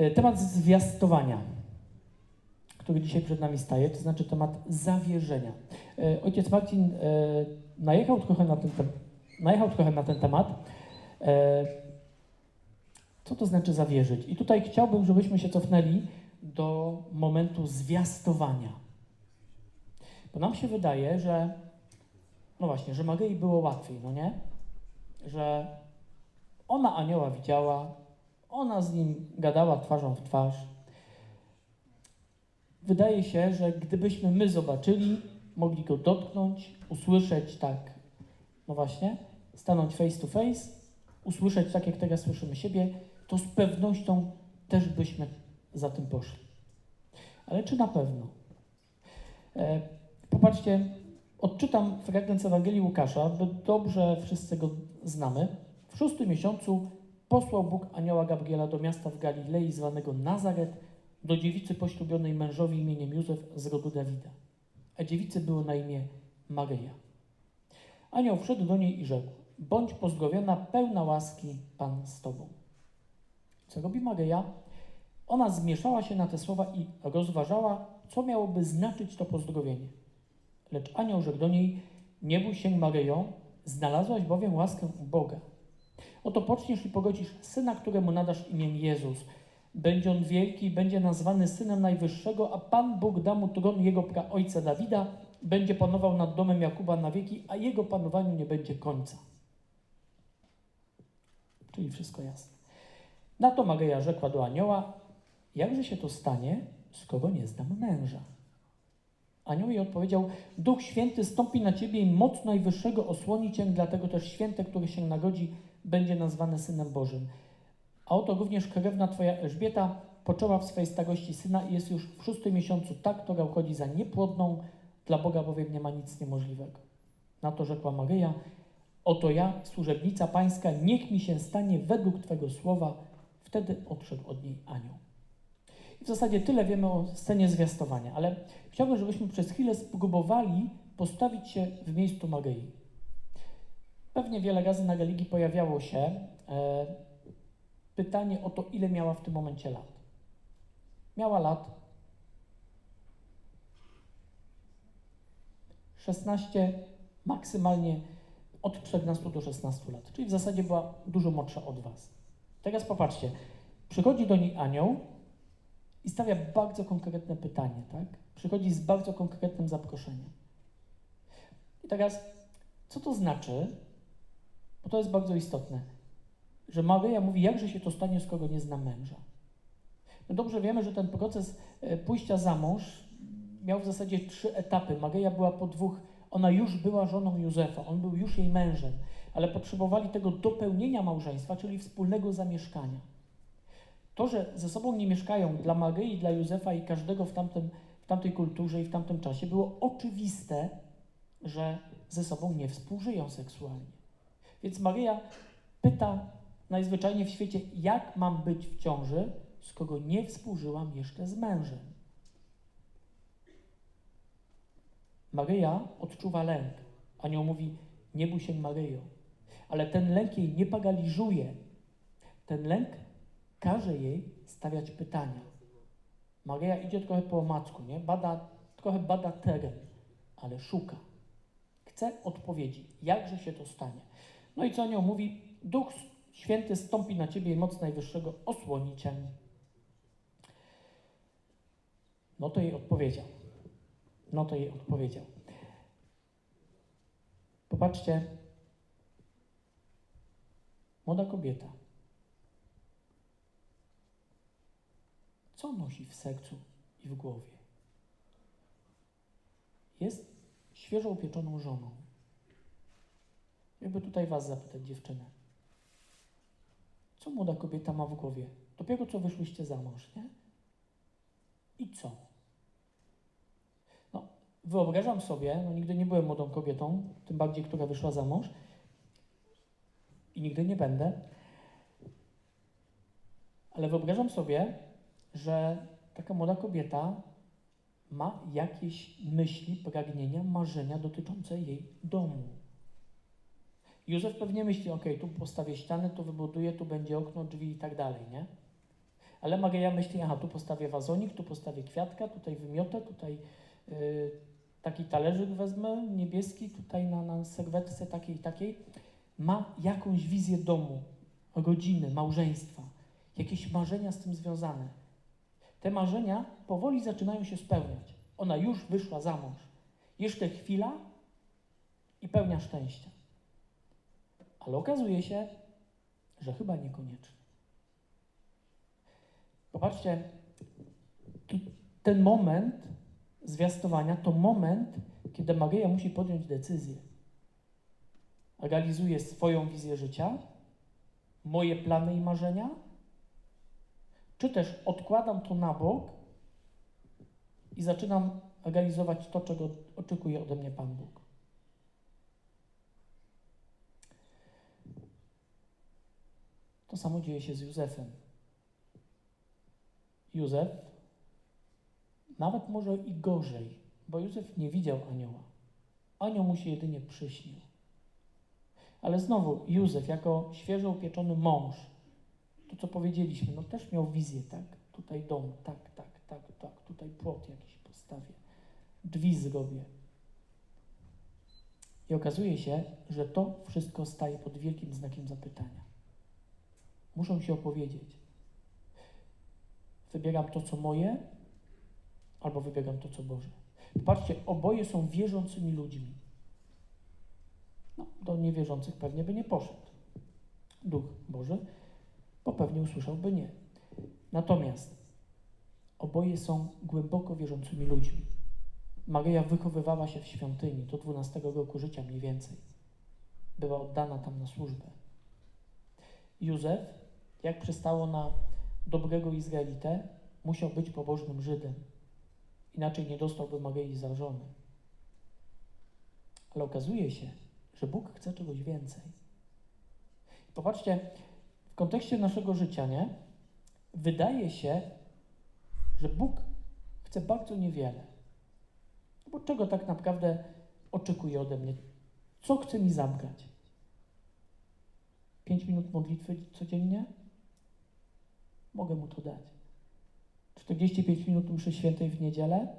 E, Temat zwiastowania, który dzisiaj przed nami staje, to znaczy temat zawierzenia. E, Ojciec Marcin e, najechał trochę na ten, najechał trochę na ten temat. Co to znaczy zawierzyć? I tutaj chciałbym, żebyśmy się cofnęli do momentu zwiastowania. Bo nam się wydaje, że no właśnie, że Maryi było łatwiej, no nie? Że ona anioła widziała, ona z nim gadała twarzą w twarz. Wydaje się, że gdybyśmy my zobaczyli, mogli go dotknąć, usłyszeć tak, no właśnie, stanąć face to face, usłyszeć tak, jak teraz słyszymy siebie, to z pewnością też byśmy za tym poszli. Ale czy na pewno? E, popatrzcie, odczytam fragment z Ewangelii Łukasza, bo dobrze wszyscy go znamy. W szóstym miesiącu posłał Bóg anioła Gabriela do miasta w Galilei zwanego Nazaret, do dziewicy poślubionej mężowi imieniem Józef z rodu Dawida. A dziewicy było na imię Maryja. Anioł wszedł do niej i rzekł: Bądź pozdrowiona, pełna łaski, Pan z tobą. Co robi Maryja? Ona zmieszała się na te słowa i rozważała, co miałoby znaczyć to pozdrowienie. Lecz anioł rzekł do niej: Nie bój się, Maryjo, znalazłaś bowiem łaskę u Boga. Oto poczniesz i pogodzisz syna, któremu nadasz imię Jezus. Będzie on wielki będzie nazwany synem Najwyższego, a Pan Bóg da mu tron jego praojca Dawida, będzie panował nad domem Jakuba na wieki, a jego panowaniu nie będzie końca. Czyli wszystko jasne. Na to Maryja rzekła do anioła: Jakże się to stanie, skoro nie znam męża? Anioł jej odpowiedział: Duch Święty stąpi na ciebie i moc Najwyższego osłoni cię, dlatego też święte, które się narodzi, będzie nazwane Synem Bożym. A oto również krewna twoja Elżbieta poczęła w swej starości syna i jest już w szóstym miesiącu ta, która uchodzi za niepłodną, dla Boga bowiem nie ma nic niemożliwego. Na to rzekła Maryja: Oto ja, służebnica pańska, niech mi się stanie według twego słowa. Wtedy odszedł od niej anioł. I w zasadzie tyle wiemy o scenie zwiastowania, ale chciałbym, żebyśmy przez chwilę spróbowali postawić się w miejscu Maryi. Pewnie wiele razy na religii pojawiało się e, pytanie o to, ile miała w tym momencie lat. Miała lat 16, maksymalnie od 14 do 16 lat, czyli w zasadzie była dużo młodsza od Was. Teraz popatrzcie, przychodzi do niej anioł i stawia bardzo konkretne pytanie, tak? Przychodzi z bardzo konkretnym zaproszeniem. I teraz, co to znaczy? Bo to jest bardzo istotne, że Maryja mówi, jakże się to stanie, skoro nie zna męża. My dobrze wiemy, że ten proces e, pójścia za mąż miał w zasadzie trzy etapy. Maryja była po dwóch, ona już była żoną Józefa, on był już jej mężem, ale potrzebowali tego dopełnienia małżeństwa, czyli wspólnego zamieszkania. To, że ze sobą nie mieszkają dla Maryi, dla Józefa i każdego w, tamtym, w tamtej kulturze i w tamtym czasie, było oczywiste, że ze sobą nie współżyją seksualnie. Więc Maryja pyta najzwyczajniej w świecie, jak mam być w ciąży, skoro nie współżyłam jeszcze z mężem. Maryja odczuwa lęk. Anioł mówi, nie bój się Maryjo. Ale ten lęk jej nie paraliżuje. Ten lęk każe jej stawiać pytania. Maryja idzie trochę po omacku, nie? Bada, trochę bada teren, ale szuka. Chce odpowiedzi. Jakże się to stanie? No i co anioł mówi? Duch Święty stąpi na ciebie i moc Najwyższego osłoni cię. No to jej odpowiedział. No to jej odpowiedział. Popatrzcie. Młoda kobieta. Co nosi w sercu i w głowie? Jest świeżo upieczoną żoną. Jakby tutaj Was zapytać, dziewczynę. Co młoda kobieta ma w głowie? Dopiero co wyszłyście za mąż, nie? I co? No, wyobrażam sobie, no nigdy nie byłem młodą kobietą, tym bardziej, która wyszła za mąż i nigdy nie będę, ale wyobrażam sobie, że taka młoda kobieta ma jakieś myśli, pragnienia, marzenia dotyczące jej domu. Józef pewnie myśli, ok, tu postawię ścianę, tu wybuduję, tu będzie okno, drzwi i tak dalej, nie? Ale Maryja myśli, aha, tu postawię wazonik, tu postawię kwiatka, tutaj wymiotę, tutaj y, taki talerzyk wezmę niebieski, tutaj na, na serwetce takiej takiej. Ma jakąś wizję domu, rodziny, małżeństwa, jakieś marzenia z tym związane. Te marzenia powoli zaczynają się spełniać. Ona już wyszła za mąż. Jeszcze chwila i pełnia szczęścia. Ale okazuje się, że chyba niekoniecznie. Popatrzcie, ten moment zwiastowania to moment, kiedy Maryja musi podjąć decyzję. Realizuje swoją wizję życia, moje plany i marzenia, czy też odkładam to na bok i zaczynam realizować to, czego oczekuje ode mnie Pan Bóg. To samo dzieje się z Józefem. Józef nawet może i gorzej, bo Józef nie widział anioła. Anioł mu się jedynie przyśnił. Ale znowu Józef, jako świeżo upieczony mąż, to co powiedzieliśmy, no też miał wizję, tak? Tutaj dom, tak, tak, tak, tak, tutaj płot jakiś postawię, drzwi zrobię. I okazuje się, że to wszystko staje pod wielkim znakiem zapytania. Muszą się opowiedzieć. Wybieram to, co moje, albo wybieram to, co Boże. Popatrzcie, oboje są wierzącymi ludźmi. No, do niewierzących pewnie by nie poszedł. Duch Boży, bo pewnie usłyszałby nie. Natomiast oboje są głęboko wierzącymi ludźmi. Maryja wychowywała się w świątyni do 12 roku życia mniej więcej. Była oddana tam na służbę. Józef, jak przystało na dobrego Izraelitę, musiał być pobożnym Żydem. Inaczej nie dostałby Maryi za żonę. Ale okazuje się, że Bóg chce czegoś więcej. Popatrzcie, w kontekście naszego życia, nie? Wydaje się, że Bóg chce bardzo niewiele. Bo czego tak naprawdę oczekuje ode mnie? Co chce mi zabrać? 5 minut modlitwy codziennie? Mogę mu to dać. 45 minut mszy świętej w niedzielę?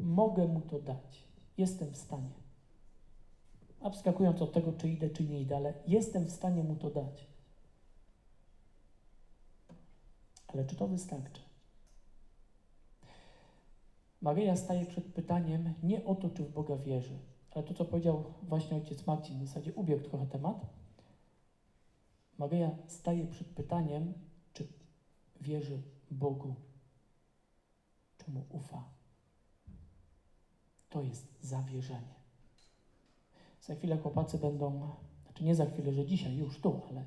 Mogę mu to dać. Jestem w stanie. Abstrahując od tego, czy idę, czy nie idę, ale jestem w stanie mu to dać. Ale czy to wystarczy? Maryja staje przed pytaniem nie o to, czy w Boga wierzy, ale to, co powiedział właśnie ojciec Marcin, w zasadzie ubiegł trochę temat. Maryja staje przed pytaniem, czy wierzy Bogu, czy mu ufa. To jest zawierzenie. Za chwilę chłopacy będą, znaczy nie za chwilę, że dzisiaj, już tu, ale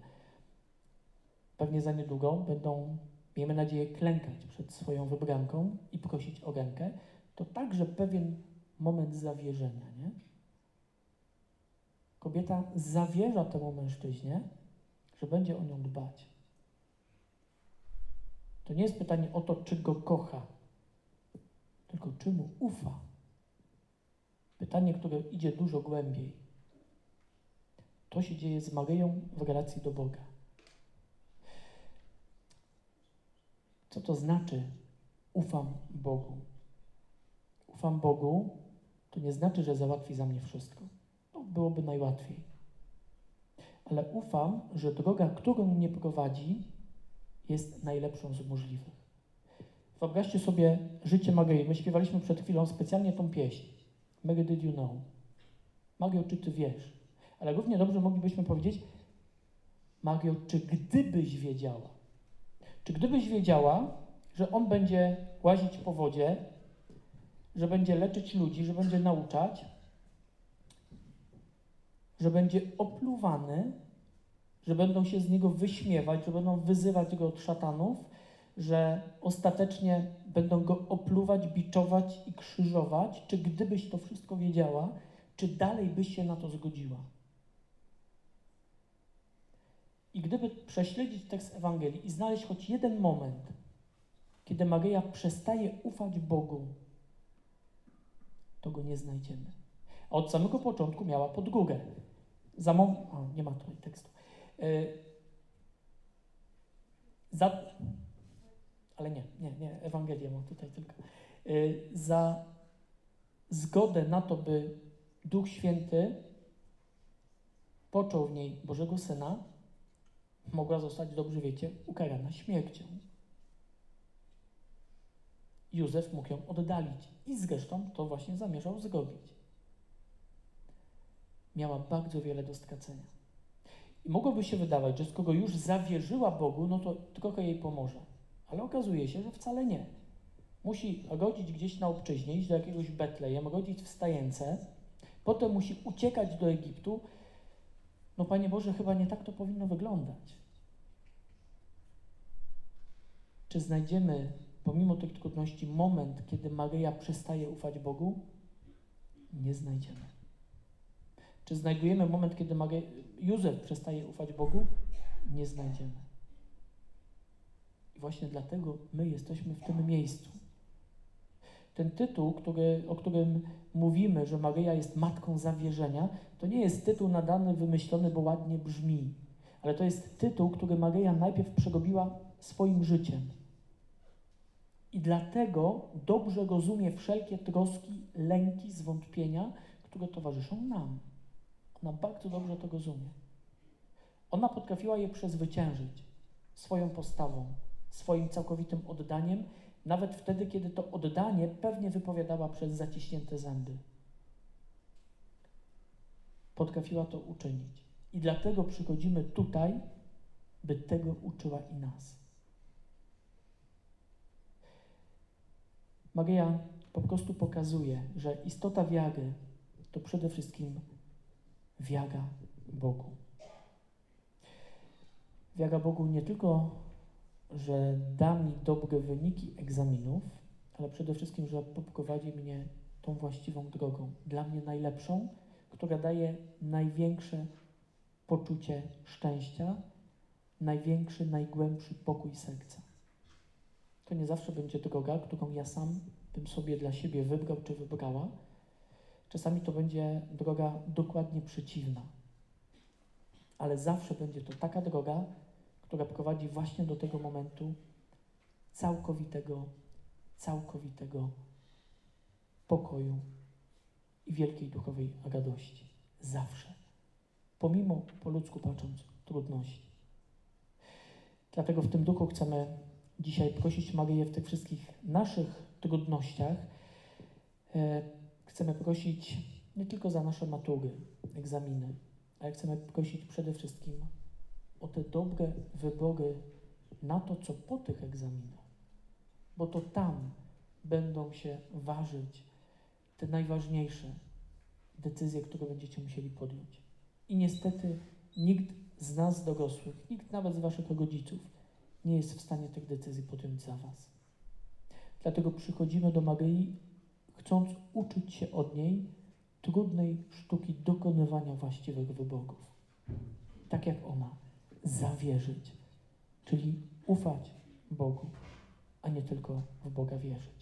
pewnie za niedługo będą, miejmy nadzieję, klękać przed swoją wybranką i prosić o rękę. To także pewien moment zawierzenia, nie? Kobieta zawierza temu mężczyźnie, że będzie o nią dbać. To nie jest pytanie o to, czy go kocha, tylko czy mu ufa. Pytanie, które idzie dużo głębiej. To się dzieje z Maryją w relacji do Boga. Co to znaczy ufam Bogu? Ufam Bogu to nie znaczy, że załatwi za mnie wszystko. No, byłoby najłatwiej. Ale ufam, że droga, którą mnie prowadzi, jest najlepszą z możliwych. Wyobraźcie sobie życie Maryi. My śpiewaliśmy przed chwilą specjalnie tą pieśń. Mary, did you know? Mario, czy ty wiesz? Ale równie dobrze moglibyśmy powiedzieć, Mario, czy gdybyś wiedziała? Czy gdybyś wiedziała, że on będzie łazić po wodzie, że będzie leczyć ludzi, że będzie nauczać, że będzie opluwany, że będą się z niego wyśmiewać, że będą wyzywać go od szatanów, że ostatecznie będą go opluwać, biczować i krzyżować, czy gdybyś to wszystko wiedziała, czy dalej byś się na to zgodziła? I gdyby prześledzić tekst Ewangelii i znaleźć choć jeden moment, kiedy Maryja przestaje ufać Bogu, to go nie znajdziemy. A od samego początku miała podgórę. Za mom- o, nie ma tutaj tekstu. Y, za, ale nie, nie, nie, Ewangelię mam tutaj tylko, Y, za zgodę na to, by Duch Święty począł w niej Bożego Syna, mogła zostać, dobrze wiecie, ukarana śmiercią. Józef mógł ją oddalić i zresztą to właśnie zamierzał zrobić. Miała bardzo wiele do stracenia. I mogłoby się wydawać, że skoro już zawierzyła Bogu, no to trochę jej pomoże. Ale okazuje się, że wcale nie. Musi rodzić gdzieś na obczyźnie, iść do jakiegoś Betlejem, rodzić w stajence, potem musi uciekać do Egiptu. No Panie Boże, chyba nie tak to powinno wyglądać. Czy znajdziemy, pomimo tych trudności, moment, kiedy Maryja przestaje ufać Bogu? Nie znajdziemy. Czy znajdujemy moment, kiedy Maryja, Józef przestaje ufać Bogu? Nie znajdziemy. I właśnie dlatego my jesteśmy w tym miejscu. Ten tytuł, który, o którym mówimy, że Maryja jest matką zawierzenia, to nie jest tytuł nadany, wymyślony, bo ładnie brzmi, ale to jest tytuł, który Maryja najpierw przerobiła swoim życiem. I dlatego dobrze rozumie wszelkie troski, lęki, zwątpienia, które towarzyszą nam. Ona bardzo dobrze to rozumie. Ona potrafiła je przezwyciężyć swoją postawą, swoim całkowitym oddaniem, nawet wtedy, kiedy to oddanie pewnie wypowiadała przez zaciśnięte zęby. Potrafiła to uczynić. I dlatego przychodzimy tutaj, by tego uczyła i nas. Maria po prostu pokazuje, że istota wiary to przede wszystkim wiara Bogu. Wiara Bogu nie tylko, że da mi dobre wyniki egzaminów, ale przede wszystkim, że poprowadzi mnie tą właściwą drogą, dla mnie najlepszą, która daje największe poczucie szczęścia, największy, najgłębszy pokój serca. To nie zawsze będzie droga, którą ja sam bym sobie dla siebie wybrał czy wybrała. Czasami to będzie droga dokładnie przeciwna. Ale zawsze będzie to taka droga, która prowadzi właśnie do tego momentu całkowitego, całkowitego pokoju i wielkiej duchowej radości. Zawsze. Pomimo, po ludzku patrząc, trudności. Dlatego w tym duchu chcemy dzisiaj prosić Maryję w tych wszystkich naszych trudnościach. Chcemy prosić nie tylko za nasze matury, egzaminy, ale chcemy prosić przede wszystkim o te dobre wybory na to, co po tych egzaminach. Bo to tam będą się ważyć te najważniejsze decyzje, które będziecie musieli podjąć. I niestety nikt z nas dorosłych, nikt nawet z waszych rodziców nie jest w stanie tych decyzji podjąć za was. Dlatego przychodzimy do Maryi, chcąc uczyć się od niej trudnej sztuki dokonywania właściwych wyborów. Tak jak ona, zawierzyć, czyli ufać Bogu, a nie tylko w Boga wierzyć.